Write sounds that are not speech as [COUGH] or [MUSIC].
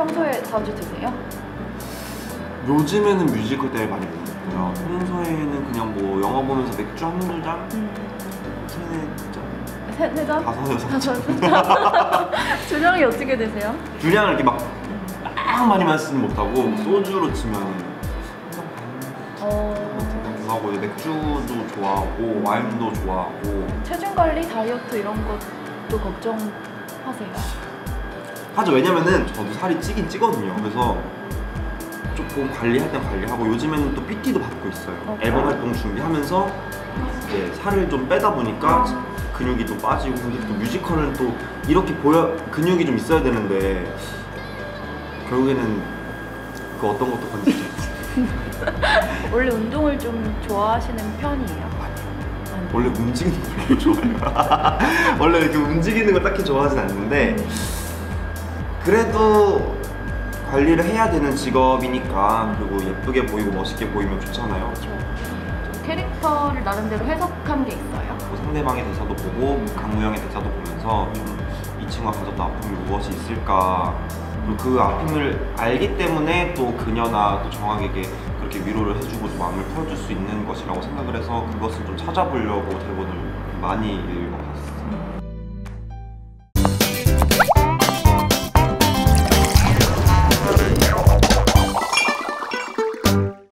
평소에 자주 드세요? 요즘에는 뮤지컬 때문에 많이 먹고요. 평소에는 그냥 뭐 영화 보면서 맥주 한두 잔, 음. 세네 잔, 세네 잔? 다섯 여섯 잔. 주량이 [LAUGHS] 어떻게 되세요? 주량을 이렇게 막, 막 많이 마시는 못하고 소주로 치면 어, 하고 맥주도 좋아하고 와인도 좋아하고 체중 관리, 다이어트 이런 것도 걱정하세요? 하죠. 왜냐면은 저도 살이 찌긴 찌거든요. 그래서 조금 관리할 땐 관리하고 요즘에는 또 PT도 받고 있어요. 어, 앨범? 활동 준비하면서 이제 살을 좀 빼다 보니까 근육이 좀 빠지고 근데 또 뮤지컬은 또 이렇게 보여 근육이 좀 있어야 되는데 결국에는 그 어떤 것도 건지지 [LAUGHS] 원래 운동을 좀 좋아하시는 편이에요? 원래 움직이는 걸 좋아해요. [LAUGHS] 원래 이렇게 움직이는 걸 딱히 좋아하진 않는데 그래도 관리를 해야 되는 직업이니까 그리고 예쁘게 보이고 멋있게 보이면 좋잖아요. 그렇죠. 좀 캐릭터를 나름대로 해석한 게 있어요? 뭐 상대방의 대사도 보고 강무영의 대사도 보면서 좀 이 친구가 가졌던 아픔이 무엇이 있을까. 그리고 그 아픔을 알기 때문에 또 그녀나 또 정학에게 그렇게 위로를 해주고 좀 마음을 풀어줄 수 있는 것이라고 생각을 해서 그것을 좀 찾아보려고 대본을 많이 읽어봤어요